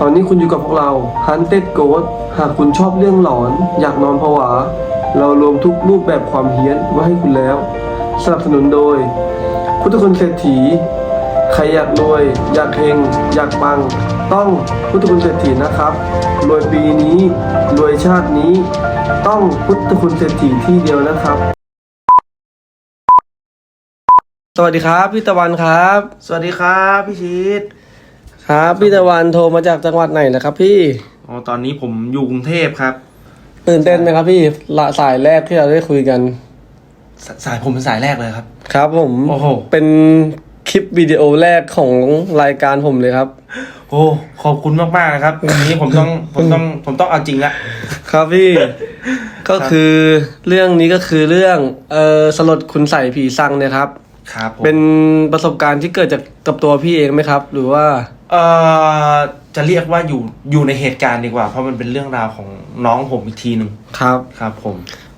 ตอนนี้คุณอยู่กับพวกเรา Hunted Ghost หากคุณชอบเรื่องหลอน อยากนอนผวา เรารวมทุกรูปแบบความเฮี้ยนไว้ให้คุณแล้ว สนับสนุนโดย พุทธคุณเศรษฐี ใครอยากรวย อยากเฮงอยากปัง ต้องพุทธคุณเศรษฐีนะครับ รวยปีนี้ รวยชาตินี้ ต้องพุทธคุณเศรษฐีที่เดียวนะครับ สวัสดีครับพี่ตะวันครับ สวัสดีครับพี่ชีต ครับพี่ตะวันโทรมาจากจังหวัดไหนนะครับพี่อ๋อตอนนี้ผมอยู่กรุงเทพครับ ตื่นเต้นไหมครับพี่ละสายแรกที่เราได้คุยกันสสายผมเป็นสายแรกเลยครับ ครับผมโอ้โหเป็นคลิปวิดีโอแรกของรายการผมเลยครับ โอ้ขอบคุณมากๆนะครับวันนี้ผมต้องผมต้องผมต้องเอาจริงละครับพี่ ก็คือเรื่องนี้ก็คือเรื่องเออสลดคุณใส่ผีสั่งเนี่ยครับครับผมเป็นประสบการณ์ที่เกิดจากกับตัวพี่เองไหมครับ หรือว่า เอ่อจะเรียกว่าอยู่อยู่ในเหตุการณ์ดีกว่า เพราะมันเป็นเรื่องราวของน้องผมอีกทีหนึ่งครับ ครับ ผม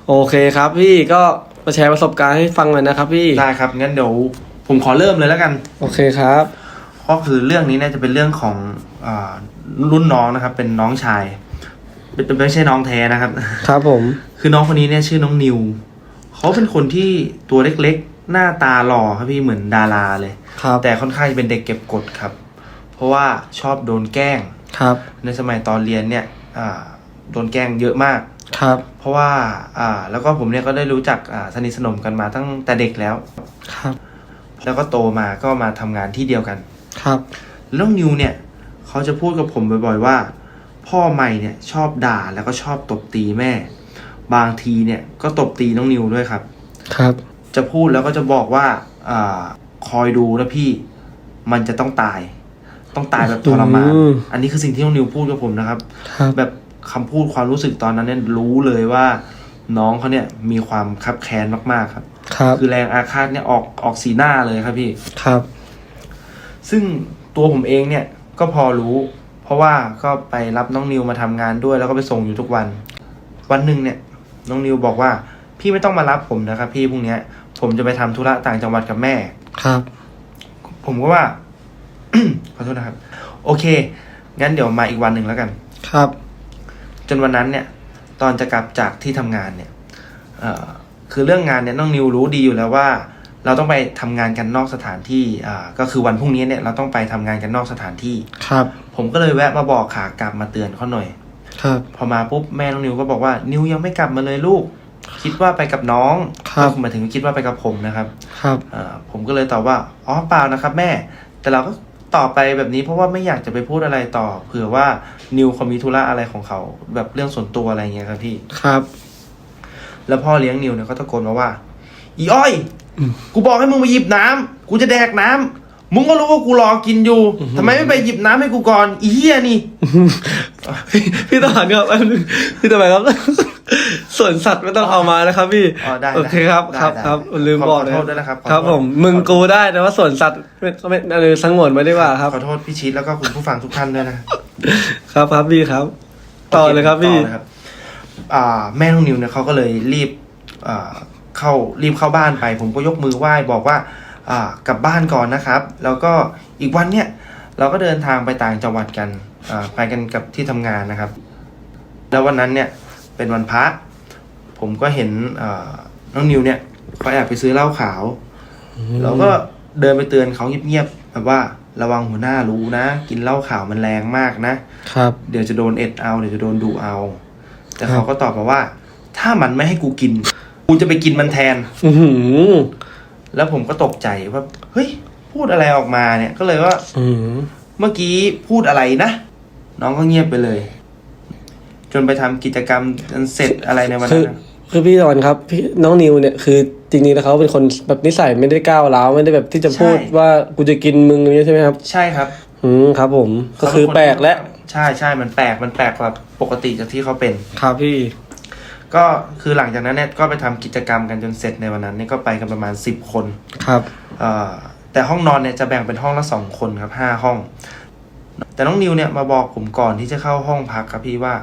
โอเคครับพี่ก็มาแชร์ประสบการณ์ให้ฟังหน่อยนะครับพี่ ได้ครับ งั้นเดี๋ยวผมขอเริ่มเลยแล้วกัน โอเคครับ ก็คือเรื่องนี้เนี่ยจะเป็นเรื่องของอารุ่นน้องนะครับ เป็นน้องชายเป็นไม่ใช่น้องแท้นะครับ ครับผม คือน้องคนนี้เนี่ยชื่อน้องนิว เขาเป็นคนที่ตัวเล็กๆ หน้าตาหล่อครับพี่เหมือนดาราเลย ครับ แต่ค่อนข้างจะเป็นเด็กเก็บกดครับ เพราะว่าชอบโดนแกล้งครับ ในสมัยตอนเรียนเนี่ยอ่าโดนแกล้งเยอะมากครับ เพราะว่าอ่าแล้วก็ผมเนี่ยก็ได้รู้จักอ่าสนิทสนมกันมาตั้งแต่เด็กแล้วครับ แล้วก็โตมาก็มาทำงานที่เดียวกันครับแล้วน้องนิวเนี่ยเขาจะพูดกับผมบ่อยๆว่า พ่อใหม่เนี่ยชอบด่าแล้วก็ชอบตบตีแม่ บางทีเนี่ยก็ตบตีน้องนิวด้วยครับ ครับ จะพูดแล้วก็จะบอกว่าอาคอยดูนะพี่ มันจะต้องตาย ต้องตายแบบทรมานอืมอันนี้คือสิ่งที่น้องนิวพูดกับผมนะครับครับแบบคำพูดความรู้สึกตอนนั้นเนี่ยรู้เลยว่า น้องเขาเนี่ยมีความคับแค้นมากๆครับครับคือแรงอาฆาตเนี่ยออกออกสีหน้าเลยครับพี่ครับ ซึ่งตัวผมเองเนี่ยก็พอรู้ เพราะว่าก็ไปรับน้องนิวมาทำงานด้วย แล้วก็ไปส่งอยู่ทุกวัน วันหนึ่งเนี่ย น้องนิวบอกว่า พี่ไม่ต้องมารับผมนะครับ พี่พรุ่งเนี้ยผมจะไปทำธุระต่างจังหวัดกับแม่ครับ ผมก็ว่า ขอโทษนะครับ โอเค งั้นเดี๋ยวมาอีกวันหนึ่งแล้วกัน ครับ จนวันนั้นเนี่ย ตอนจะกลับจากที่ทำงานเนี่ยเอ่อคือเรื่องงานเนี่ยน้องนิวรู้ดีอยู่แล้วว่า เราต้องไปทำงานกันนอกสถานที่อ่าก็คือวันพรุ่งนี้เนี่ยเราต้องไปทำงานกันนอกสถานที่ ครับ ผมก็เลยแวะมาบอกขากลับมาเตือนเขาหน่อย ครับ พอมาปุ๊บแม่น้องนิวก็บอกว่านิวยังไม่กลับมาเลยลูก คิดว่าไปกับน้องครับก็หมายถึงคิดว่าไปกับผมนะครับ ครับเอ่อผมก็เลยตอบว่าอ๋อเปล่านะครับ แม่ แต่เราก็ ตอบไปแบบนี้เพราะว่าไม่อยากจะไปพูดอะไรต่อเผื่อว่านิวเขามีธุระอะไรของเขา แบบเรื่องส่วนตัวอะไรเงี้ยครับพี่ ครับ แล้วพ่อเลี้ยงนิวเนี่ยก็ตะโกนมาว่า อีอ้อย กูบอกให้มึงมาหยิบน้ำกูจะแดกน้ำมึงก็รู้ว่ากูรอกินอยู่ทำไมไม่ไปหยิบน้ำให้กูก่อนอีเหี้ยนี่ พี่พี่ตะวันครับแป๊บนึงพี่ตะวันครับ ส่วนสัตว์ไม่ต้องเอามานะครับพี่อ๋อได้โอเคครับได้ครับได้ครับลืมขอบอกขอโทษด้วยนะครับขอโทษ ครับผมมึงกูได้แต่ว่าส่วนสัตว์ไม่ไม่ไม่สงวนไว้ดีกว่าครับ ขอโทษพี่ชิดแล้วก็คุณผู้ฟังทุกท่านด้วยนะครับครับพี่ครับ ต่อเลยครับพี่ ต่อเลยครับอ่าแม่น้องนิวเนี่ยเขาก็เลยรีบอ่าเข้ารีบเข้าบ้านไป ผมก็ยกมือไหว้บอกว่าอ่ากลับบ้านก่อนนะครับ แล้วก็อีกวันเนี่ยเราก็เดินทางไปต่างจังหวัดกันอ่าไปกันกับที่ทำงานนะครับ แล้ววันนั้นเนี่ยเป็นวันพระ ผมก็เห็นอ่าน้องนิวเนี่ยเขาแอบไปซื้อเหล้าขาว เราก็เดินไปเตือนเขาเงียบๆแบบว่าระวังหัวหน้ารู้นะ กินเหล้าขาวมันแรงมากนะครับ เดี๋ยวจะโดนเอ็ดเอาเดี๋ยวจะโดนดุเอา แต่ครับเขาก็ตอบมาว่า ถ้ามันไม่ให้กูกิน กูจะไปกินมันแทน อือหือแล้วผมก็ตกใจว่าเฮ้ย พูดอะไรออกมาเนี่ยก็เลยว่า อืมเมื่อกี้พูดอะไรนะ น้องก็เงียบไปเลย จนไปทำกิจกรรมจนเสร็จอะไรในวันคืนั้อนนะคือพี่ตอนครับพี่น้องนิวเนี่ยคือจริงๆแล้วเขาเป็นคนแบบนิสัยไม่ได้ก้าวร้าวไม่ได้แบบที่จะพูดว่ากูจะกินมึงอย่างนี้ใช่ไหมครับ ใช่ครับอืมครับ ผมก็คือแปลกและใช่ใช่มันแปลกมันแปลกกว่าปกติจากที่เขาเป็น ครับพี่ ก็คือหลังจากนั้นเนี่ยก็ไปทำกิจกรรมกันจนเสร็จในวันนั้นเนี่ยก็ไปกันประมาณสิบคนครับ เอ่อแต่ห้องนอนเนี่ยจะแบ่งเป็นห้องละสองคนครับห้าห้อง แต่น้องนิวเนี่ยมาบอกผมก่อนที่จะเข้าห้องพักครับพี่ว่า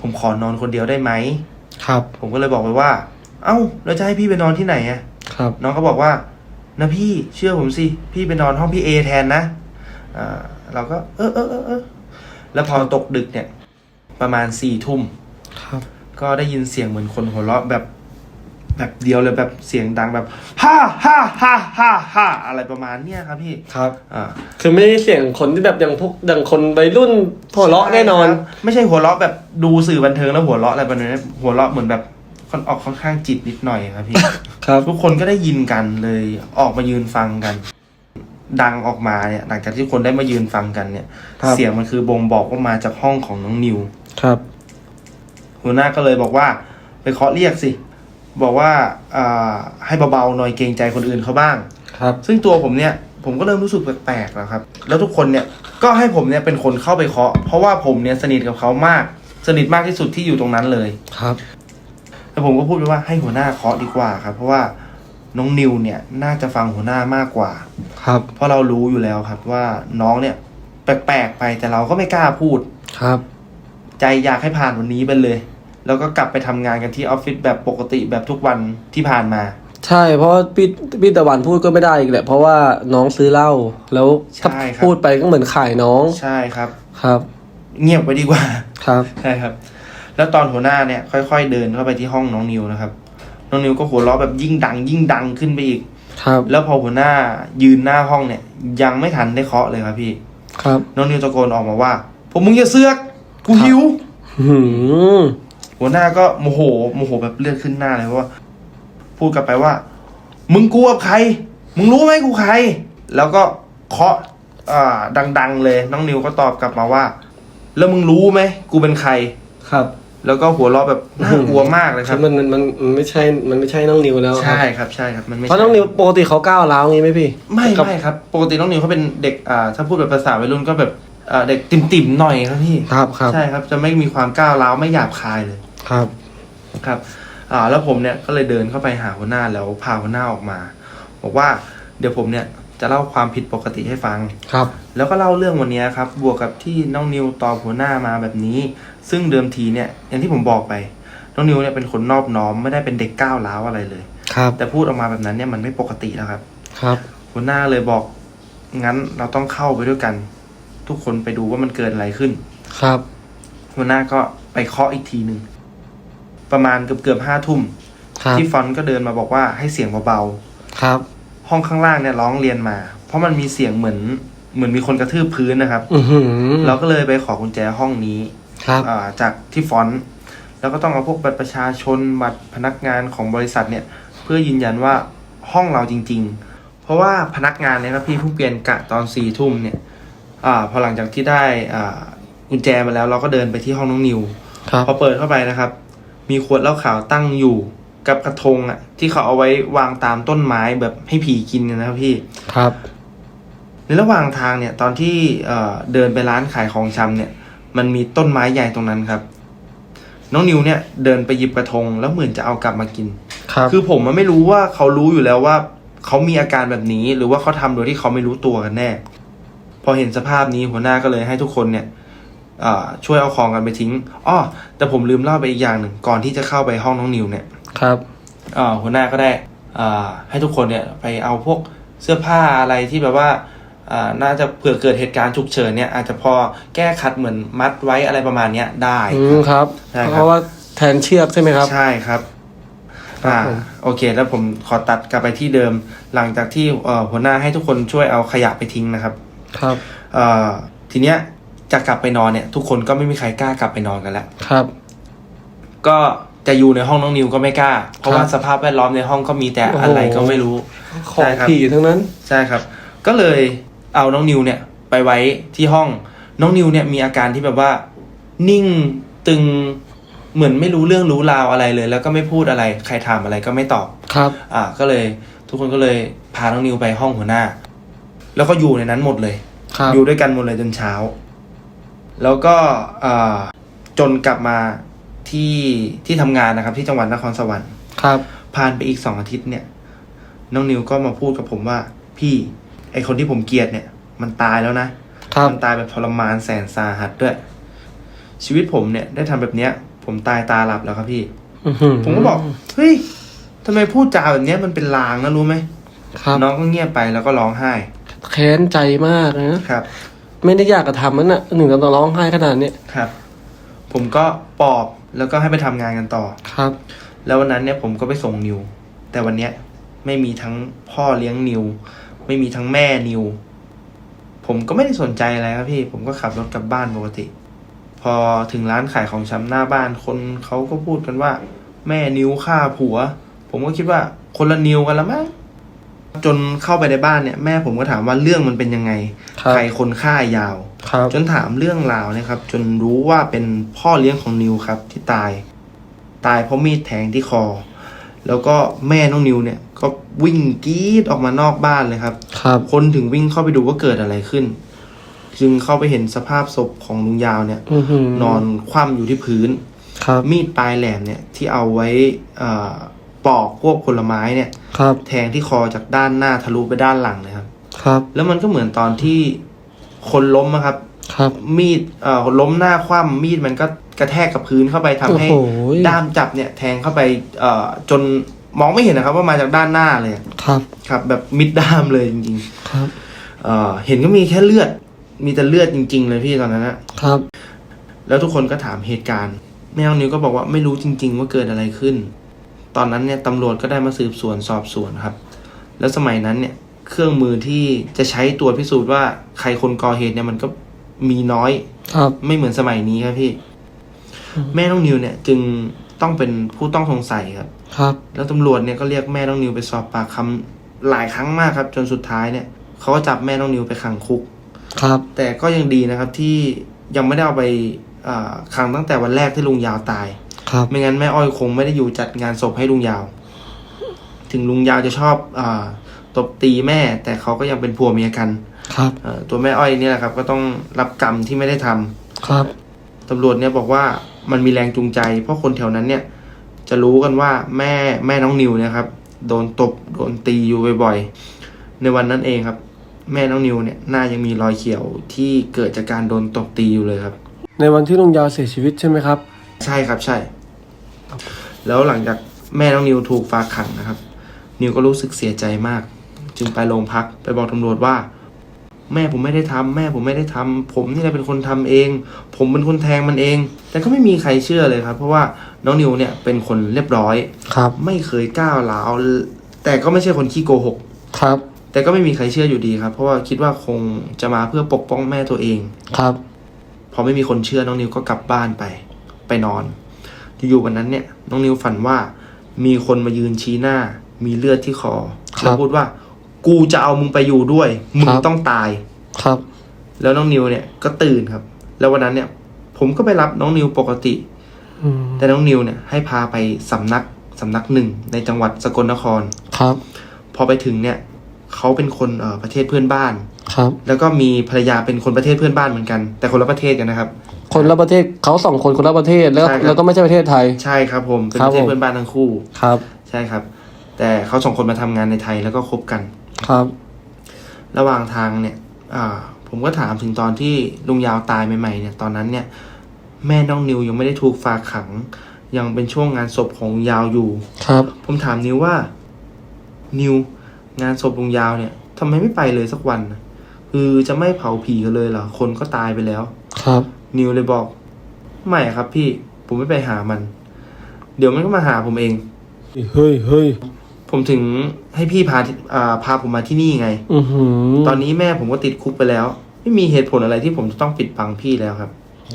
ผมขอนอนคนเดียวได้ไหมครับ ผมก็เลยบอกไปว่า เอ้าแล้วจะให้พี่ไปนอนที่ไหนอะครับ น้องก็บอกว่านะพี่เชื่อผมสิ พี่ไปนอนห้องพี่เอแทนนะอ่าเราก็ เออเออเออเออแล้วพอตกดึกเนี่ย ประมาณสี่ทุ่มครับ ก็ได้ยินเสียงเหมือนคนหัวเราะแบบ แบบเดียวเลยแบบเสียงดังแบบฮ่าฮ่าฮ่าฮ่าฮ่าอะไรประมาณเนี้ยครับพี่ครับ อ่าคือไม่ได้เสียงคนที่แบบอย่างพวกอย่างคนวัยรุ่นหัวเราะแน่นอนใช่ครับไม่ใช่หัวเราะแบบดูสื่อบันเทิงแล้วหัวเราะอะไรแบบนี้หัวเราะเหมือนแบบค่อนออกค่อนข้างจิตนิดหน่อยครับพี่ ครับ ทุกคนก็ได้ยินกันเลยออกมายืนฟังกัน ดังออกมาเนี่ย หลังจากที่คนได้มายืนฟังกันเนี่ยครับเสียงมันคือบ่งบอกว่ามาจากห้องของน้องนิว ครับหัวหน้าก็เลยบอกว่า ไปเคาะเรียกสิ บอกว่าอ่าให้เบาๆหน่อยเกรงใจคนอื่นเขาบ้าง ครับ ซึ่งตัวผมเนี่ยผมก็เริ่มรู้สึกแปลกๆแล้วครับ แล้วทุกคนเนี่ยก็ให้ผมเนี่ยเป็นคนเข้าไปเคาะ เพราะว่าผมเนี่ยสนิทกับเขามาก สนิทมากที่สุดที่อยู่ตรงนั้นเลยครับแล้วผมก็พูดไปว่าให้หัวหน้าเคาะดีกว่าครับ เพราะว่าน้องนิวเนี่ยน่าจะฟังหัวหน้ามากกว่า ครับ เพราะเรารู้อยู่แล้วครับว่าน้องเนี่ย แปลกๆไปแต่เราก็ไม่กล้าพูดครับ ใจอยากให้ผ่านวันนี้ไปเลย แล้วก็กลับไปทำงานกันที่ออฟฟิศแบบปกติแบบทุกวันที่ผ่านมา ใช่เพราะว่าพี่พี่ตะวันพูดก็ไม่ได้อีกแหละเพราะว่าน้องซื้อเหล้าแล้วถ้าใช่ครับ พูดไปก็เหมือนขายน้องใช่ครับ ครับเงียบไว้ดีกว่า ครับ ใช่ครับ แล้วตอนหัวหน้าเนี่ยค่อยๆเดินเข้าไปที่ห้องน้องนิวนะครับ น้องนิวก็หัวเราะแบบยิ่งดัง ยิ่งดังขึ้นไปอีก ครับแล้วพอหัวหน้ายืนหน้าห้องเนี่ย ยังไม่ทันได้เคาะเลยครับพี่ ครับ น้องนิวตะโกนออกมาว่า ผมมึงอย่าเสือก กูหิว หืม หัวหน้าก็โมโหโมโหแบบเลือดขึ้นหน้าเลยเพราะว่า พูดกลับไปว่า มึงกลัวใคร มึงรู้ไหมกูใคร แล้วก็เคาะอ่าดัง ๆ เลย น้องนิวก็ตอบกลับมาว่า แล้วมึงรู้ไหมกูเป็นใครครับ แล้วก็หัวเราะแบบน่ากลัวมากเลยคคืรับอมันมันมันมันไม่ใช่มันไม่ใช่น้องนิวแล้วครับใช่ครับใช่ครับมันไม่เพราะใช่น้องนิวปกติเขาก้าวร้าวงี้ไหมพี่ ไม่กับไม่ครับ ปกติน้องนิวเขาเป็นเด็กอ่าถ้าพูดแบบภาษาวัยรุ่นก็แบบอ่าเด็กติ่มๆหน่อยครับพี่ ครับครับ ใช่ครับ จะไม่มีความก้าวร้าวไม่หยาบคายเลย ครับ ครับอ่าแล้วผมเนี่ยก็เลยเดินเข้าไปหาหัวหน้าแล้วพาหัวหน้าออกมา บอกว่าเดี๋ยวผมเนี่ยจะเล่าความผิดปกติให้ฟัง ครับ แล้วก็เล่าเรื่องวันนี้ครับ บวกกับที่น้องนิวตอบหัวหน้ามาแบบนี้ ซึ่งเดิมทีเนี่ยอย่างที่ผมบอกไป น้องนิวเนี่ยเป็นคนนอบน้อมไม่ได้เป็นเด็กก้าวร้าวอะไรเลย ครับ แต่พูดออกมาแบบนั้นเนี่ยมันไม่ปกติแล้วครับ ครับ หัวหน้าเลยบอกงั้นเราต้องเข้าไปด้วยกัน ทุกคนไปดูว่ามันเกิดอะไรขึ้น ครับ หัวหน้าก็ไปเคาะอีกทีหนึ่ง ประมาณเกือบเกือบห้าทุ่มครับที่ฟอนต์ก็เดินมาบอกว่าให้เสียงเบาครับ ๆห้องข้างล่างเนี่ยร้องเรียนมา เพราะมันมีเสียงเหมือนเหมือนมีคนกระทืบพื้นนะครับ อือหือเราก็เลยไปขอกุญแจห้องนี้ครับ อ่าจากที่ฟอนต์แล้วก็ต้องเอาพวกบัตรประชาชนบัตรพนักงานของบริษัทเนี่ย เพื่อยืนยันว่าห้องเราจริง ๆ เพราะว่าพนักงานเนี่ยครับพี่เพิ่งเปลี่ยนกะตอนสี่ทุ่มเนี่ยอ่าพอหลังจากที่ได้อ่ากุญแจมาแล้วเราก็เดินไปที่ห้องน้องนิว ครับ พอเปิดเข้าไปนะครับ มีขวดเหล้าขาวตั้งอยู่กับกระทงอะ ที่เขาเอาไว้วางตามต้นไม้แบบให้ผีกินกันนะครับพี่ครับ ในระหว่างทางเนี่ย ตอนที่เอ่อเดินไปร้านขายของชำเนี่ย มันมีต้นไม้ใหญ่ตรงนั้นครับ น้องนิวเนี่ย เดินไปหยิบกระทง แล้วเหมือนจะเอากลับมากินครับคือผมมันไม่รู้ว่าเขารู้อยู่แล้วว่าเขามีอาการแบบนี้ หรือว่าเขาทำโดยที่เขาไม่รู้ตัวกันแน่ พอเห็นสภาพนี้หัวหน้าก็เลยให้ทุกคนเนี่ยอ่า ช่วยเอาของกันไปทิ้งอ้อแต่ผมลืมเล่าไปอีกอย่างหนึ่งก่อนที่จะเข้าไปห้องน้องนิวเนี่ยครับอ่าหัวหน้าก็ได้อ่าให้ทุกคนเนี่ยไปเอาพวกเสื้อผ้าอะไรที่แบบว่าอ่าน่าจะเผื่อเกิดเหตุการณ์ฉุกเฉินเนี่ยอาจจะพอแก้คัดเหมือนมัดไว้อะไรประมาณเนี้ยได้อืมครับใช่ครับเพราะว่าแทนเชือกใช่ไหมครับใช่ครับครับอ่าผมโอเค แล้วผมขอตัดกลับไปที่เดิม หลังจากที่เอ่อหัวหน้าให้ทุกคนช่วยเอาขยะไปทิ้งนะครับ ครับเอ่อทีเนี้ย จะกลับไปนอนเนี่ย ทุกคนก็ไม่มีใครกล้ากลับไปนอนกันแล้วครับ ก็จะอยู่ในห้องน้องนิวก็ไม่กล้า เพราะครับว่าสภาพแวดล้อมในห้องก็มีแต่อะไรก็ไม่รู้ของใช่ครับผีทั้งนั้นใช่ครับ ก็เลยเอาน้องนิวเนี่ย ไปไว้ที่ห้องน้องนิวเนี่ยมีอาการที่แบบว่า นิ่งตึงเหมือนไม่รู้เรื่องรู้ราวอะไรเลย แล้วก็ไม่พูดอะไร ใครถามอะไรก็ไม่ตอบครับ อ่าก็เลย ทุกคนก็เลยพาน้องนิวไปห้องหัวหน้า แล้วก็อยู่ในนั้นหมดเลยครับอยู่ด้วยกันหมดเลยจนเช้า แล้วก็อ่าจนกลับมาที่ที่ทำงานนะครับ ที่จังหวัดนครสวรรค์ครับผ่านไปอีกสองอาทิตย์เนี่ย น้องนิวก็มาพูดกับผมว่า พี่ไอคนที่ผมเกลียดเนี่ย มันตายแล้วนะครับมันตายแบบทรมานแสนสาหัสด้วย ชีวิตผมเนี่ย ได้ทำแบบเนี้ย ผมตายตาหลับแล้วครับพี่อื้อหืผมก็บอกเฮ้ยทำไมพูดจาแบบเนี้ยมันเป็นลางนะรู้ไหมครับ น้องก็เงียบไปแล้วก็ร้องไห้แค้นใจมากนะครับ ไม่ได้อยากกระทำนั่นน่ะหนึ่งต้องร้องไห้ขนาดนี้ครับ ผมก็ปลอบแล้วก็ให้ไปทำงานกันต่อ ครับ แล้ววันนั้นเนี่ยผมก็ไปส่งนิว แต่วันเนี้ยไม่มีทั้งพ่อเลี้ยงนิว ไม่มีทั้งแม่นิว ผมก็ไม่ได้สนใจอะไรครับพี่ ผมก็ขับรถกลับบ้านปกติ พอถึงร้านขายของชำหน้าบ้านคนเขาก็พูดกันว่า แม่นิวฆ่าผัว ผมก็คิดว่าคนละนิวกันละมั้ง จนเข้าไปในบ้านเนี่ยแม่ผมก็ถามว่าเรื่องมันเป็นยังไง ครับ ใครคนฆ่ายาว ครับ จนถามเรื่องราวนะครับ จนรู้ว่าเป็นพ่อเลี้ยงของนิวครับ ที่ตาย ตายเพราะมีดแทงที่คอ แล้วก็แม่น้องนิวเนี่ยก็วิ่งกรีดออกมานอกบ้านเลยครับ ครับ คนถึงวิ่งเข้าไปดูว่าเกิดอะไรขึ้น จึงเข้าไปเห็นสภาพศพของลุงยาวเนี่ย อือหือนอนคว่ำอยู่ที่พื้น ครับ มีดปลายแหลมเนี่ยที่เอาไว้เอ่อ ปอกพวกผลไม้เนี่ย ครับ แทงที่คอจากด้านหน้าทะลุไปด้านหลังเลยครับ ครับ แล้วมันก็เหมือนตอนที่คนล้มอะครับ ครับ มีดเอ่อล้มหน้าคว่ำมีดมันก็กระแทกกับพื้นเข้าไปทำให้โอ้โห ด้ามจับเนี่ย แทงเข้าไปเอ่อจนมองไม่เห็นนะครับ ว่ามาจากด้านหน้าเลยครับ ครับ แบบมิดด้ามเลยจริงครับ ๆเอ่อเห็นก็มีแค่เลือด มีแต่เลือดจริง ๆ เลยพี่ตอนนั้นนะครับ แล้วทุกคนก็ถามเหตุการณ์แม่น้องนิวก็บอกว่าไม่รู้จริง ๆ ว่าเกิดอะไรขึ้น ตอนนั้นเนี่ยตำรวจก็ได้มาสืบสวนสอบสวนครับ แล้วสมัยนั้นเนี่ยเครื่องมือที่จะใช้ตรวจพิสูจน์ว่าใครคนก่อเหตุเนี่ยมันก็มีน้อยครับ ไม่เหมือนสมัยนี้ครับพี่ แม่น้องนิวเนี่ย จึงต้องเป็นผู้ต้องสงสัยครับ ครับ แล้วตำรวจเนี่ยก็เรียกแม่น้องนิวไปสอบปากคำหลายครั้งมากครับ จนสุดท้ายเนี่ยเขาก็จับแม่น้องนิวไปขังคุก ครับ แต่ก็ยังดีนะครับที่ยังไม่ได้เอาไปอ่าขังตั้งแต่วันแรกที่ลุงยาวตาย ครับ ไม่งั้นแม่อ้อยคงไม่ได้อยู่จัดงานศพให้ลุงยาว ถึงลุงยาวจะชอบอาตบตีแม่ แต่เขาก็ยังเป็นผัวเมียกัน ครับเอ่อตัวแม่อ้อยเนี่ยแหละครับ ก็ต้องรับกรรมที่ไม่ได้ทำ ครับ ตำรวจเนี่ยบอกว่ามันมีแรงจูงใจ เพราะคนแถวนั้นเนี่ย จะรู้กันว่าแม่แม่น้องนิวเนะครับ โดนตบโดนตีอยู่บ่อยๆ ในวันนั้นเองครับ แม่น้องนิวเนี่ยหน้ายังมีรอยเขียวที่เกิดจากการโดนตบตีอยู่เลยครับ ในวันที่ลุงยาวเสียชีวิตใช่ไหมครับ ใช่ครับใช่ แล้วหลังจากแม่น้องนิวถูกฝากขังนะครับ นิวก็รู้สึกเสียใจมาก จึงไปโรงพักไปบอกตำรวจว่า แม่ผมไม่ได้ทำแม่ผมไม่ได้ทำผมนี่แหละเป็นคนทำเอง ผมเป็นคนแทงมันเอง แต่ก็ไม่มีใครเชื่อเลยครับ เพราะว่าน้องนิวเนี่ยเป็นคนเรียบร้อยครับ ไม่เคยก้าวร้าวแต่ก็ไม่ใช่คนขี้โกหกครับ แต่ก็ไม่มีใครเชื่ออยู่ดีครับ เพราะว่าคิดว่าคงจะมาเพื่อปกป้องแม่ตัวเองครับพอไม่มีคนเชื่อน้องนิวก็กลับบ้านไป ไปนอน อยู่ๆวันนั้นเนี่ยน้องนิวฝันว่ามีคนมายืนชี้หน้า มีเลือดที่คอครับแล้วพูดว่า กูจะเอามึงไปอยู่ด้วยมึงครับ ต้องตาย ครับ แล้วน้องนิวเนี่ยก็ตื่นครับ แล้ววันนั้นเนี่ย ผมก็ไปรับน้องนิวปกติ อืมแต่น้องนิวเนี่ยให้พาไปสำนักสำนักหนึ่งในจังหวัดสกลนคร ครับ พอไปถึงเนี่ยเขาเป็นคนเอ่อประเทศเพื่อนบ้าน ครับ แล้วก็มีภรรยาเป็นคนประเทศเพื่อนบ้านเหมือนกัน แต่คนละประเทศกันนะครับ คนละประเทศเขาสองคนคนละประเทศแล้วใช่ครับ แล้วก็ไม่ใช่ประเทศไทย ใช่ครับผมเป็นครัปบระเทศผม เพื่อนบ้านทั้งคู่ ครับ ใช่ครับ แต่เขาสองคนมาทำงานในไทยแล้วก็คบกัน ครับ ระหว่างทางเนี่ยอ่าผมก็ถามถึงตอนที่ลุงยาวตายใหม่ๆเนี่ย ตอนนั้นเนี่ย แม่น้องนิวยังไม่ได้ถูกฝากขัง ยังเป็นช่วงงานศพของลุงยาวอยู่ ครับ ผมถามนิวว่า นิวงานศพลุงยาวเนี่ยทำไมไม่ไปเลยสักวันน่ะ คือจะไม่เผาผีกันเลยเหรอคนก็ตายไปแล้ว ครับ นิวเลยบอก ไม่ครับพี่ ผมไม่ไปหามัน เดี๋ยวมันก็มาหาผมเอง เฮ้ยเฮ้ยผมถึงให้พี่พาที่อ่าพาผมมาที่นี่ไง อือหือตอนนี้แม่ผมก็ติดคุกไปแล้ว ไม่มีเหตุผลอะไรที่ผมจะต้องปิดบังพี่แล้วครับ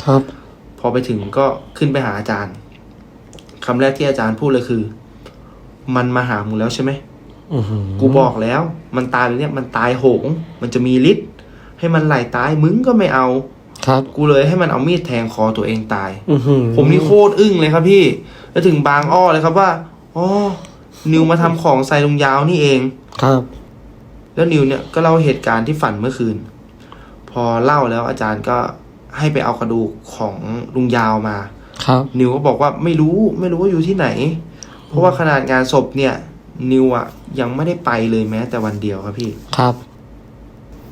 ครับ พอไปถึงก็ขึ้นไปหาอาจารย์คำแรกที่อาจารย์พูดเลยคือ มันมาหามึงแล้วใช่ไหม อือหือกูบอกแล้ว มันตายเลยเนี่ยมันตายโหง มันจะมีฤทธิ์ ให้มันไหลตายมึงก็ไม่เอา ครับ กูเลยให้มันเอามีดแทงคอตัวเองตาย อือหือผมนี่โคตรอึ้งเลยครับพี่ แล้วถึงบางอ้อเลยครับว่าอ๋อนิวมาทำของใส่ลุงยาวนี่เอง ครับ แล้วนิวเนี่ยก็เล่าเหตุการณ์ที่ฝันเมื่อคืน พอเล่าแล้วอาจารย์ก็ให้ไปเอากระดูกของลุงยาวมา ครับ นิวก็บอกว่าไม่รู้ไม่รู้ว่าอยู่ที่ไหน เพราะว่าขนาดงานศพเนี่ย นิวอะยังไม่ได้ไปเลยแม้แต่วันเดียวครับพี่ ครับ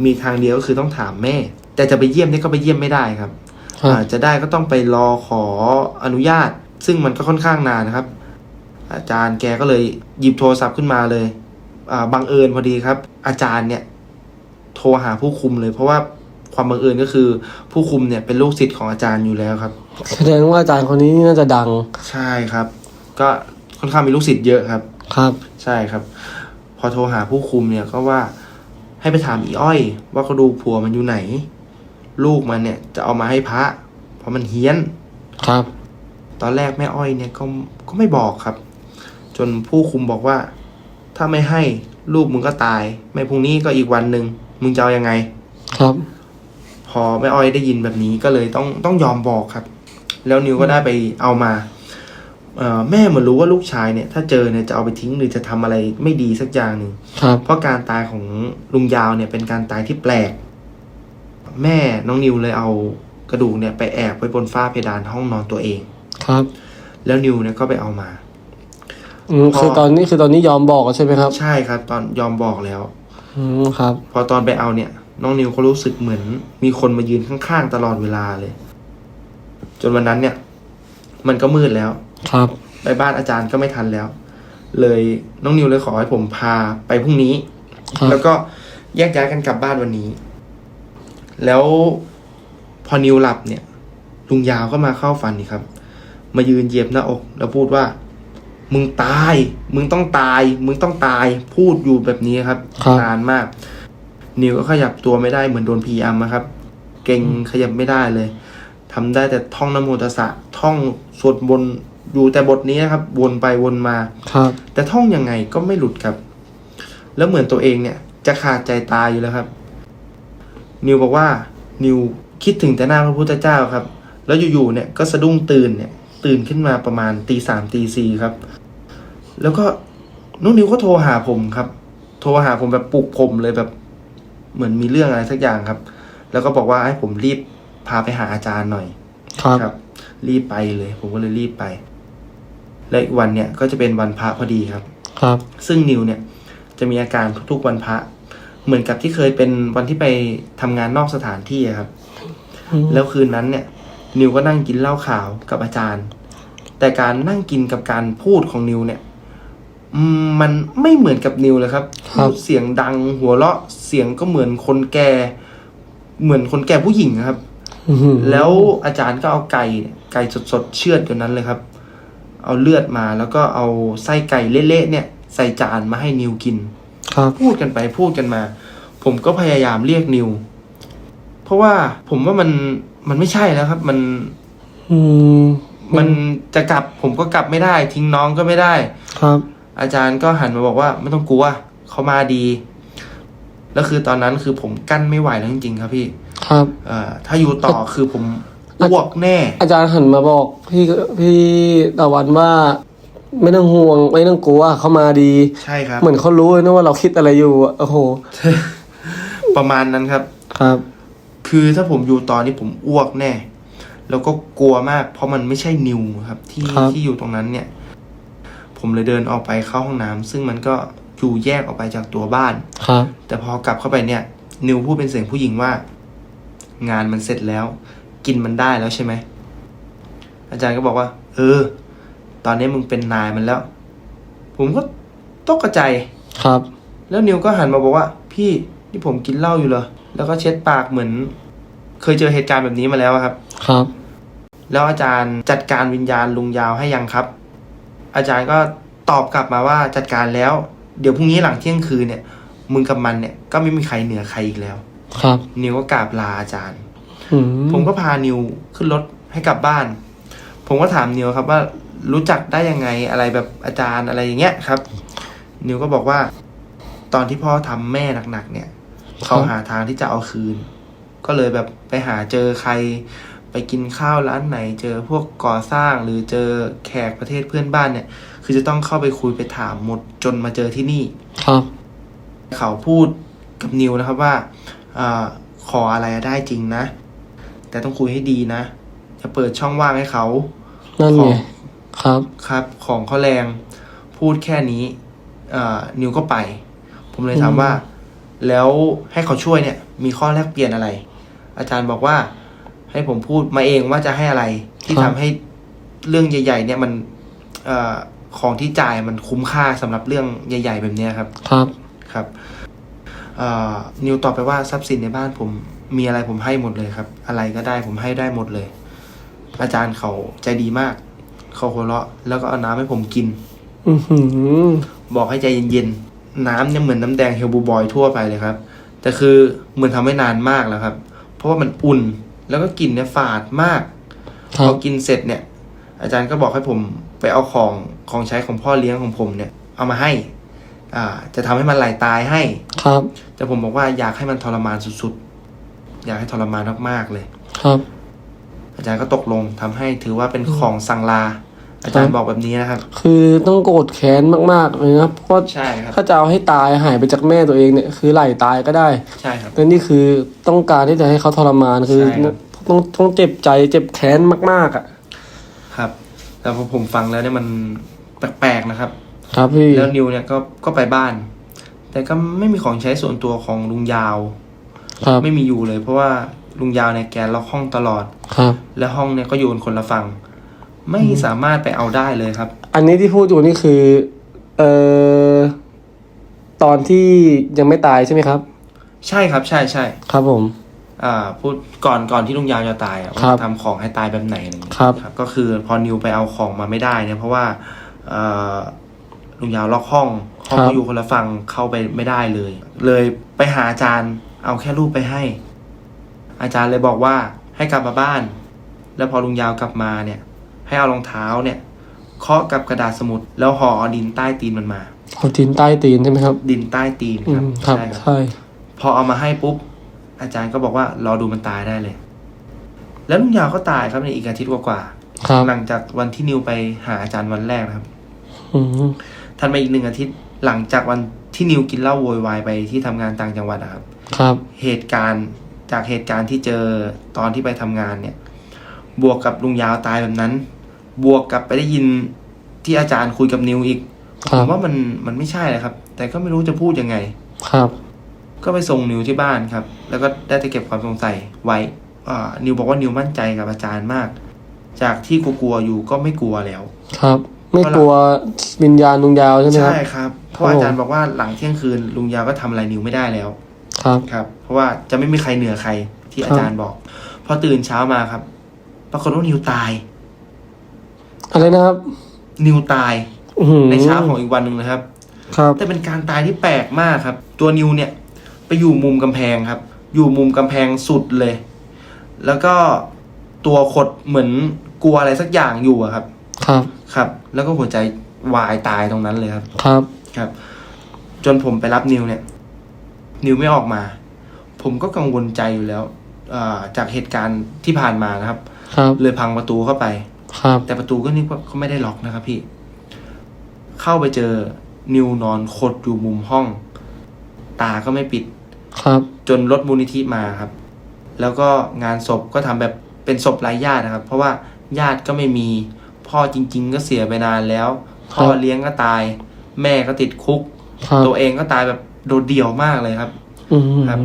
มีทางเดียวก็คือต้องถามแม่ แต่จะไปเยี่ยมเนี่ยก็ไปเยี่ยมไม่ได้ครับครับอาจะได้ก็ต้องไปรอขออนุญาต ซึ่งมันก็ค่อนข้างนานนะครับ อาจารย์แกก็เลยหยิบโทรศัพท์ขึ้นมาเลยอ่าบังเอิญพอดีครับ อาจารย์เนี่ย โทรหาผู้คุมเลย เพราะว่าคความบังเอิญก็คือ ผู้คุมเนี่ยเป็นลูกศิษย์ของอาจารย์อยู่แล้วครับ แสดงว่าอาจารย์คนนี้น่าจะดัง ใช่ครับ ก็ค่อนข้างมีลูกศิษย์เยอะครับ ครับ ใช่ครับ พอโทรหาผู้คุมเนี่ยก็ว่า ให้ไปถามอีอ้อย ว่ากระดูกผัวมันอยู่ไหน ลูกมันเนี่ย จะเอามาให้พระ เพราะมันเฮี้ยน ครับ ตอนแรกแม่อ้อยเนี่ยก็ก็ไม่บอกครับ จนผู้คุมบอกว่า ถ้าไม่ให้ลูกมึงก็ตาย ไม่พรุ่งนี้ก็อีกวันหนึ่งมึงจะเอายังไง ครับ พอแม่อ้อยได้ยินแบบนี้ก็เลยต้องต้องยอมบอกครับ แล้วนิวก็ได้ไปเอามาเอ่อ แม่เหมือนรู้ว่าลูกชายเนี่ย ถ้าเจอเนี่ยจะเอาไปทิ้งหรือจะทำอะไรไม่ดีสักอย่างหนึ่งครับเพราะการตายของลุงยาวเนี่ยเป็นการตายที่แปลก แม่น้องนิวเลยเอากระดูกเนี่ยไปแอบไว้บนฝ้าเพดานห้องนอนตัวเอง ครับ แล้วนิวเนี่ยก็ไปเอามาอืมคือตอนนี้คือตอนนี้ยอมบอกแล้วใช่ไหมครับ ใช่ครับ ตอนยอมบอกแล้วอืมครับ พอตอนไปเอาเนี่ย น้องนิวเขารู้สึกเหมือน มีคนมายืนข้างๆตลอดเวลาเลย จนวันนั้นเนี่ย มันก็มืดแล้ว ครับ ไปบ้านอาจารย์ก็ไม่ทันแล้ว เลยน้องนิวเลยขอให้ผมพาไปพรุ่งนี้ ครับ แล้วก็แยกย้ายกันกลับบ้านวันนี้ แล้วพอนิวหลับเนี่ย ลุงยาวก็มาเข้าฝันนี่ครับ มายืนเหยียบหน้าอก แล้วพูดว่า มึงตาย มึงต้องตาย มึงต้องตาย พูดอยู่แบบนี้ครับครับ นานมาก นิวก็ขยับตัวไม่ได้เหมือนโดนผีอำนะครับ เก่งขยับไม่ได้เลยทำได้แต่ท่องนะโมตัสสะท่องสวดบนต์ อยู่แต่บทนี้นะครับ วนไปวนมาครับ แต่ท่องยังไงก็ไม่หลุดครับ แล้วเหมือนตัวเองเนี่ย จะขาดใจตายอยู่แล้วครับ นิวบอกว่า นิวคิดถึงแต่หน้าพระพุทธเจ้าครับ แล้วอยู่ๆเนี่ยก็สะดุ้งตื่นเนี่ย ตื่นขึ้นมาประมาณตีสามตีสี่ครับ แล้วก็น้องนิวก็โทรหาผมครับ โทรหาผมแบบปลุกผมเลยแบบ เหมือนมีเรื่องอะไรสักอย่างครับ แล้วก็บอกว่าให้ผมรีบพาไปหาอาจารย์หน่อย ครับครับรีบไปเลย ผมก็เลยรีบไป และอีกวันเนี่ยก็จะเป็นวันพระพอดีครับ ครับ ซึ่งนิวเนี่ยจะมีอาการทุกๆวันพระ เหมือนกับที่เคยเป็นวันที่ไปทำงานนอกสถานที่อะครับอืมแล้วคืนนั้นเนี่ย นิวก็นั่งกินเหล้าขาวกับอาจารย์ แต่การนั่งกินกับการพูดของนิวเนี่ยอืมมันไม่เหมือนกับนิวเลยครับครับ พูดเสียงดังหัวเราะเสียงก็เหมือนคนแก่เหมือนคนแก่ผู้หญิงอะครับอืมแล้วอาจารย์ก็เอาไก่เนี่ยไก่สดๆเชือดอยู่นั้นเลยครับ เอาเลือดมาแล้วก็เอาไส้ไก่เละๆเนี่ย ใส่จานมาให้นิวกิน ครับพูดกันไปพูดกันมา ผมก็พยายามเรียกนิว เพราะว่าผมว่ามันมันไม่ใช่แล้วครับ มันอืมมันจะกลับ ผมก็กลับไม่ได้ ทิ้งน้องก็ไม่ได้ ครับ อาจารย์ก็หันมาบอกว่า ไม่ต้องกลัวเขามาดี แล้วคือตอนนั้นคือผมกั้นไม่ไหวแล้วจริงๆครับพี่ ครับ เอ่อถ้าอยู่ต่อคือผม อ้วกแน่ อาจารย์หันมาบอกพี่พี่ตะวันว่าไม่ต้องห่วงไม่ต้องกลัวเขามาดี ใช่ครับ เหมือนเขารู้เลยนะว่าเราคิดอะไรอยู่อะโอ้โห ประมาณนั้นครับ ครับ คือถ้าผมอยู่ต่อนี่ผมอ้วกแน่ แล้วก็กลัวมาก เพราะมันไม่ใช่นิวครับ ที่ครับ ที่อยู่ตรงนั้นเนี่ย ผมเลยเดินออกไปเข้าห้องน้ำซึ่งมันก็อยู่แยกออกไปจากตัวบ้าน ครับ แต่พอกลับเข้าไปเนี่ย นิวพูดเป็นเสียงผู้หญิงว่า งานมันเสร็จแล้ว กินมันได้แล้วใช่ไหม อาจารย์ก็บอกว่า เออ ตอนนี้มึงเป็นนายมันแล้ว ผมก็ตกกระใจ ครับ แล้วนิวก็หันมาบอกว่า พี่นี่ผมกินเหล้าอยู่เหรอ แล้วก็เช็ดปากเหมือน เคยเจอเหตุการณ์แบบนี้มาแล้วอะครับ ครับ แล้วอาจารย์จัดการวิญญาณลุงยาวให้ยังครับ อาจารย์ก็ตอบกลับมาว่าจัดการแล้ว เดี๋ยวพรุ่งนี้หลังเที่ยงคืนเนี่ย มึงกับมันเนี่ยก็ไม่มีใครเหนือใครอีกแล้ว ครับ นิวก็กราบลาอาจารย์อืม ผมก็พานิวขึ้นรถให้กลับบ้าน ผมก็ถามนิวครับว่ารู้จักได้ยังไงอะไรแบบอาจารย์อะไรอย่างเงี้ยครับ นิวก็บอกว่า ตอนที่พ่อทำแม่หนักๆเนี่ยเขาหาทางที่จะเอาคืน ก็เลยแบบไปหาเจอใคร ไปกินข้าวร้านไหน เจอพวกก่อสร้างหรือเจอแขกประเทศเพื่อนบ้านเนี่ย คือจะต้องเข้าไปคุยไปถามหมดจนมาเจอที่นี่ ครับ เขาพูดกับนิวนะครับว่าอาขออะไรได้จริงนะ แต่ต้องคุยให้ดีนะจะเปิดช่องว่างให้เขานั่นขอไงงครับ ครับ ของเขาแรง พูดแค่นี้อ่านิวก็ไป ผมเลยถามว่า แล้วให้เขาช่วยเนี่ย มีข้อแลกเปลี่ยนอะไร อาจารย์บอกว่า ให้ผมพูดมาเองว่าจะให้อะไร ที่ครัทำบให้เรื่องใหญ่ ๆ เนี่ยมันเออของที่จ่ายมันคุ้มค่าสำหรับเรื่องใหญ่ ๆ แบบเนี้ยครับ ครับครับเอ่อนิวตอบไปว่าทรัพย์สินในบ้านผม มีอะไรผมให้หมดเลยครับ อะไรก็ได้ผมให้ได้หมดเลย อาจารย์เขาใจดีมาก เขาหัวเราะแล้วก็เอาน้ำให้ผมกิน อือหือ บอกให้ใจเย็นๆ น้ำเนี่ยเหมือนน้ำแดงเฮลบูบอยทั่วไปเลยครับ แต่คือเหมือนทำให้นานมากแล้วครับ เพราะว่ามันอุ่นแล้วก็กลิ่นเนี่ยฝาดมากคพรัอบกินเสร็จเนี่ย อาจารย์ก็บอกให้ผมไปเอาของของใช้ของพ่อเลี้ยงของผมเนี่ย เอามาให้ อ่า จะทำให้มันไหลตายให้ ครับ แต่ผมบอกว่าอยากให้มันทรมานสุดๆ อยากให้ทรมานมากๆเลย ครับ อาจารย์ก็ตกลงทำให้ถือว่าเป็นของสั่งลา อาจารย์บอกแบบนี้นะครับ คือต้องโกรธแค้นมากๆเลยนะเพราะใช่ครับถ้าจะเอาให้ตายหายไปจากแม่ตัวเองเนี่ยคือไหลตายก็ได้ใช่ครับแต่นี่คือต้องการที่จะให้เขาทรมานคือใช่ครับต้องต้องเจ็บใจเจ็บแค้นมาก ๆอะ ครับ แต่พอผมฟังแล้วเนี่ยมันแปลกๆนะครับ ครับพี่แล้วนิวเนี่ยก็ก็ไปบ้าน แต่ก็ไม่มีของใช้ส่วนตัวของลุงยาว ครับไม่มีอยู่เลย เพราะว่าลุงยาวเนี่ยแกล็อกห้องตลอดครับ และห้องเนี่ยก็อยู่กันคนละฝั่งไม่สามารถไปเอาได้เลยครับ อันนี้ที่พูดอยู่นี่คือ เอ่อตอนที่ยังไม่ตายใช่ไหมครับ ใช่ครับ ใช่ใช่ครับผม อ่า พูดก่อนก่อนที่ลุงยาวจะตายอะครับว่าทำของให้ตายแบบไหนอะไรอย่างเงี้ยครับ ก็คือพอนิวไปเอาของมาไม่ได้เนี่ยเพราะว่าเอ่อลุงยาวล็อกห้องห้องก็อยู่คนละฝั่งเข้าไปไม่ได้เลย เลยไปหาอาจารย์ เอาแค่รูปไปให้ อาจารย์เลยบอกว่าให้กลับมาบ้าน แล้วพอลุงยาวกลับมาเนี่ย ให้เอารองเท้าเนี่ยเคาะกับกระดาษสมุด แล้วห่อเอาดินใต้ตีนมันมา เอาตีนใต้ตีนใช่ไหมครับ ดินใต้ตีนอืครับมครับใช่ครับ ใช่ พอเอามาให้ปุ๊บ อาจารย์ก็บอกว่ารอดูมันตายได้เลย แล้วลุงยาวก็ตายครับในอีกอาทิตย์กว่าครับ ๆหลังจากวันที่นิวไปหาอาจารย์วันแรกนะครับ อืมทันมาอีกหนึ่งอาทิตย์ หลังจากวันที่นิวกินเหล้าโวยวายไปที่ทำงานต่างจังหวัดนะครับ ครับ เหตุการณ์จากเหตุการณ์ที่เจอตอนที่ไปทำงานเนี่ย บวกกับลุงยาวตายแบบนั้น บวกกับไปได้ยินที่อาจารย์คุยกับนิวอีกคผรับมว่ามันมันไม่ใช่เลยครับ แต่ก็ไม่รู้จะพูดยังไง ครับ ก็ไปส่งนิวที่บ้านครับ แล้วก็ได้แต่เก็บความสงสัยไว้อ่านิวบอกว่านิวมั่นใจกับอาจารย์มาก จากที่กลัวๆอยู่ก็ไม่กลัวแล้ว ครับ ไม่กลัววิญญาณลุงยาวใช่ไหมครับ ใช่ครับ เพราะครับอาจารย์บอกว่าหลังเที่ยงคืนลุงยาวก็ทำอะไรนิวไม่ได้แล้ว ครับครับ เพราะว่าจะไม่มีใครเหนือใครที่อาจารย์บอก พอตื่นเช้ามาครับ ปรากฏว่านิวตาย อะไรนะครับ นิวตายอื้อหือในเช้าของอีกวันหนึ่งนะครับ ครับ แต่เป็นการตายที่แปลกมากครับ ตัวนิวเนี่ย ไปอยู่มุมกำแพงครับ อยู่มุมกำแพงสุดเลย แล้วก็ตัวขดเหมือนกลัวอะไรสักอย่างอยู่อะครับ ครับครับ แล้วก็หัวใจวายตายตรงนั้นเลยครับ ครับครับ จนผมไปรับนิวเนี่ย นิวไม่ออกมา ผมก็กังวลใจอยู่แล้วอ่าจากเหตุการณ์ที่ผ่านมานะครับ ครับเลยพังประตูเข้าไป ครับ แต่ประตูก็นึกว่าเขาไม่ได้ล็อกนะครับพี่ เข้าไปเจอนิวนอนขดอยู่มุมห้อง ตาก็ไม่ปิด ครับ จนรถมูลนิธิมาครับ แล้วก็งานศพก็ทำแบบเป็นศพไร้ญาตินะครับ เพราะว่าญาติก็ไม่มี พ่อจริง ๆ ก็เสียไปนานแล้ว พ่อเลี้ยงก็ตาย แม่ก็ติดคุกครับตัวเองก็ตายแบบโดดเดี่ยวมากเลยครับอือหือครับ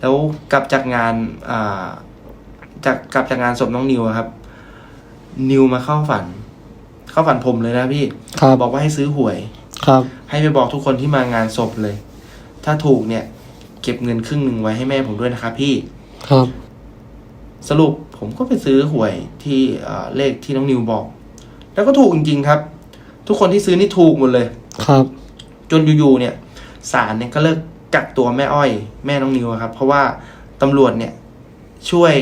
แล้วกลับจากงานอ่าจากกลับจากงานศพน้องนิวอะครับ นิวมาเข้าฝัน เข้าฝันผมเลยนะพี่ครับบอกว่าให้ซื้อหวย ครับ ให้ไปบอกทุกคนที่มางานศพเลย ถ้าถูกเนี่ย เก็บเงินครึ่งหนึ่งไว้ให้แม่ผมด้วยนะครับพี่ครับ สรุปผมก็ไปซื้อหวยที่เอ่อเลขที่น้องนิวบอก แล้วก็ถูกจริงๆครับ ทุกคนที่ซื้อนี่ถูกหมดเลย ครับ จนอยู่ๆเนี่ยศาลเนี่ยก็เลิกกักตัวแม่อ้อย แม่น้องนิวอะครับ เพราะว่าตำรวจเนี่ยช่วย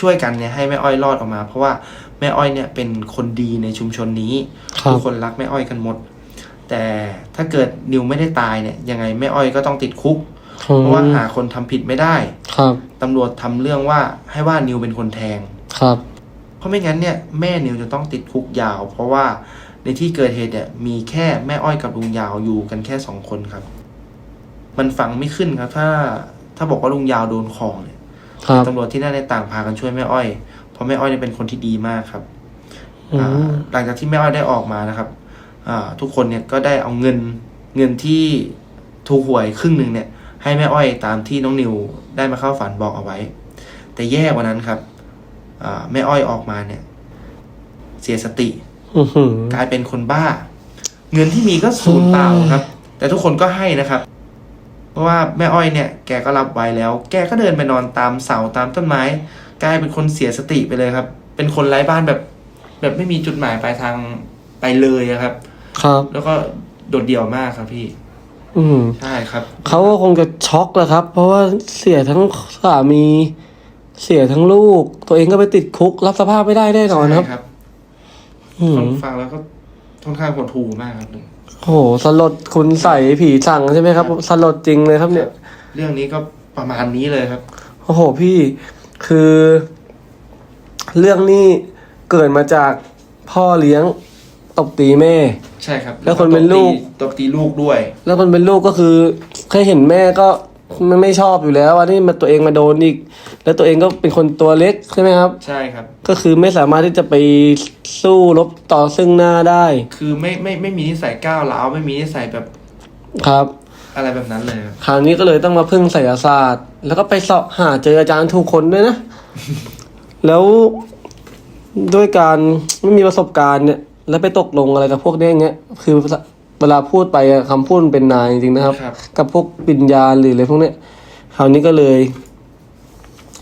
ช่วยกันเนี่ยให้แม่อ้อยรอดออกมา เพราะว่าแม่อ้อยเนี่ยเป็นคนดีในชุมชนนี้ครัทุบกคนรักแม่อ้อยกันหมด แต่ถ้าเกิดนิวไม่ได้ตายเนี่ยยังไงแม่อ้อยก็ต้องติดคุกเพราะว่าหาคนทำผิดไม่ได้ครับ ตำรวจทำเรื่องว่าให้ว่านิวเป็นคนแทง ครับ เพราะไม่งั้นเนี่ยแม่นิวจะต้องติดคุกยาว เพราะว่าในที่เกิดเหตุเนี่ยมีแค่แม่อ้อยกับลุงยาวอยู่กันแค่สองคนครับ มันฟังไม่ขึ้นครับ ถ้าถ้าบอกว่าลุงยาวโดนของเนี่ยครับตำรวจที่นั่นในยต่างพากันช่วยแม่อ้อย เพราะแม่อ้อยเนี่ยเป็นคนที่ดีมากครับอือ่ามหลังจากที่แม่อ้อยได้ออกมานะครับอ่าทุกคนเนี่ยก็ได้เอาเงินเงินที่ถูกหวยครึ่งหนึ่งเนี่ย ให้แม่อ้อยตามที่น้องนิวได้มาเข้าฝันบอกเอาไว้ แต่แย่กว่านั้นครับอ่า แม่อ้อยออกมาเนี่ย เสียสติอือหือกลายเป็นคนบ้า เงินที่มีก็สูญเปล่าครับ แต่ทุกคนก็ให้นะครับ เพราะว่าแม่อ้อยเนี่ย แกก็รับไว้แล้ว แกก็เดินไปนอนตามเสาตามต้นไม้ กลายเป็นคนเสียสติไปเลยครับ เป็นคนไร้บ้านแบบ แบบไม่มีจุดหมายปลายทางไปเลยอะครับ ครับ แล้วก็โดดเดี่ยวมากครับพี่ อืมใช่ครับ เขาก็คงจะช็อกแหละครับ เพราะว่าเสียทั้งสามี เสียทั้งลูก ตัวเองก็ไปติดคุก รับสภาพไม่ได้แน่นอนครับใช่ครับ อืมฟังแล้วก็ค่อนข้างหดหู่มากครับลุงโอ้โหสลดคุณใส่ผีสั่งใช่ไหมครับสลดจริงเลยครับเนี่ย เรื่องนี้ก็ประมาณนี้เลยครับ โอ้โหพี่คือ เรื่องนี้เกิดมาจากพ่อเลี้ยงตบตีแม่ ใช่ครับ แล้วคนเป็นลูกตบตีลูกด้วย แล้วคนเป็นลูกก็คือแค่เห็นแม่ก็ ไม่ไม่ชอบอยู่แล้วอันนี้มาตัวเองมาโดนอีก แล้วตัวเองก็เป็นคนตัวเล็กใช่ไหมครับ ใช่ครับ ก็คือไม่สามารถที่จะไปสู้รบต่อซึ่งหน้าได้ คือไม่ไม่ไม่มีนิสัยก้าวร้าวไม่มีนิสัยแบบครับ อะไรแบบนั้นเลยครับคราวนี้ก็เลยต้องมาพึ่งไสยศาสตร์ แล้วก็ไปสอบหาเจออาจารย์ถูกคนด้วยนะ แล้วด้วยการไม่มีประสบการณ์เนี่ย แล้วไปตกลงอะไรกับพวกเนี้ยอย่างเงี้ยคือ เวลาพูดไปอะคำพูดมันเป็นนายจริงๆนะครับ ครับ กับพวกปิญญาณหรืออะไรพวกเนี้ยคราวนี้ก็เลย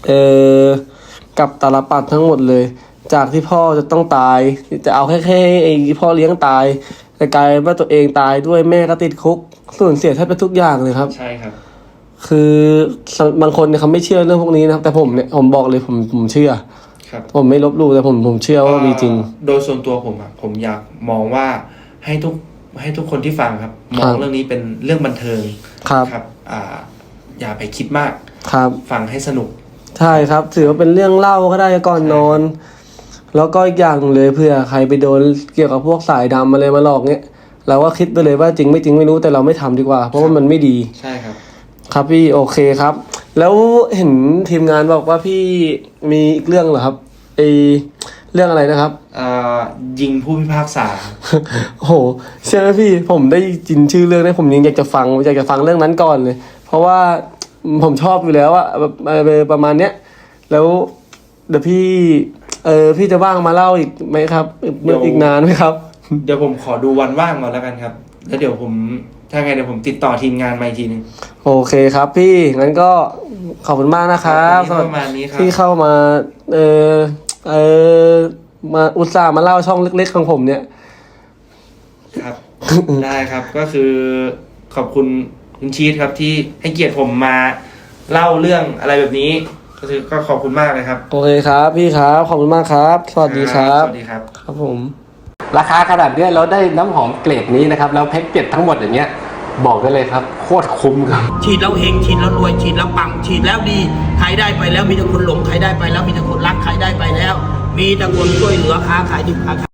เออกับตาลปัดทั้งหมดเลย จากที่พ่อจะต้องตาย จะเอาแค่แค่ไอ้พ่อเลี้ยงตายแต่กลายเป็นว่าตัวเองตายด้วยแม่ก็ติดคุกส่วนเสียแทบไปทุกอย่างเลยครับ ใช่ครับ คือบางคนเนี่ยเขาไม่เชื่อเรื่องพวกนี้นะครับ แต่ผมเนี่ยผมบอกเลยผมผมเชื่อ ครับผมไม่ลบหลู่แต่ผมผมเชื่อว่ามีจริง เอ่อโดยส่วนตัวผมอะผมอยากมองว่าให้ทุก ให้ทุกคนที่ฟังครับมครัองบเรื่องนี้เป็นเรื่องบันเทิงครับครับ อ่า อย่าไปคิดมากครับ ฟังให้สนุก ใช่ครับ ถือว่าเป็นเรื่องเล่าก็ได้ก่อนนอน แล้วก็อีกอย่างเลยเผื่อใครไปโดนเกี่ยวกับพวกสายดำอะไรมาหลอกเนี่ยเราก็คิดไปเลยว่าจริงไม่จริงไม่รู้แต่เราไม่ทำดีกว่า เพราะว่ามันไม่ดีใช่ครับ ครับพี่โอเคครับ แล้วเห็นทีมงานบอกว่าพี่มีอีกเรื่องเหรอครับไอ เรื่องอะไรนะครับอ่ายิงผู้พิพากษา โอ้โหเชื่อไหมพี่ผมได้จินชื่อเรื่องนี้ผมยังอยากจะฟังอยากจะฟังเรื่องนั้นก่อนเลย เพราะว่าผมชอบอยู่แล้วอะแบบอะไรประมาณเนี้ยแล้วเดี๋ยวพี่เออพี่จะว่างมาเล่าอีกไหมครับอีกเดี๋ยวอีกนานไหมครับ เดี๋ยวผมขอดูวันว่างก่อนแล้วกันครับ แล้วเดี๋ยวผมถ้าไงเดี๋ยวผมติดต่อทีมงานมาอีกทีหนึง โอเคครับพี่งั้นก็ขอบคุณมากนะครับวันนี้ประมาณนี้ครับ ที่เข้ามาเออ เออมาอุตส่าห์มาเล่าช่องเล็กๆของผมเนี่ย ครับ ได้ครับก็คือขอบคุณคุณชีตครับที่ให้เกียรติผมมาเล่าเรื่องอะไรแบบนี้ ก็คือก็ขอบคุณมากเลยครับ โอเคครับ พี่ครับ ขอบคุณมากครับ สวัสดีครับ สวัสดีครับ ครับผม ราคาขนาดเนี้ยเราได้น้ำหอมเกรดนี้นะครับ แล้วแพ็กเกจทั้งหมดอย่างเงี้ย บอกได้เลยครับ โคตรคุ้มครับ ฉีดแล้วเฮงฉีดแล้วรวยฉีดแล้วปังฉีดแล้วดีใครได้ไปแล้วมีแต่คนหลงใครได้ไปแล้วมีแต่คนรักใครได้ไปแล้ว มีแต่คนช่วยเหลือค้าขายดีค้าขาย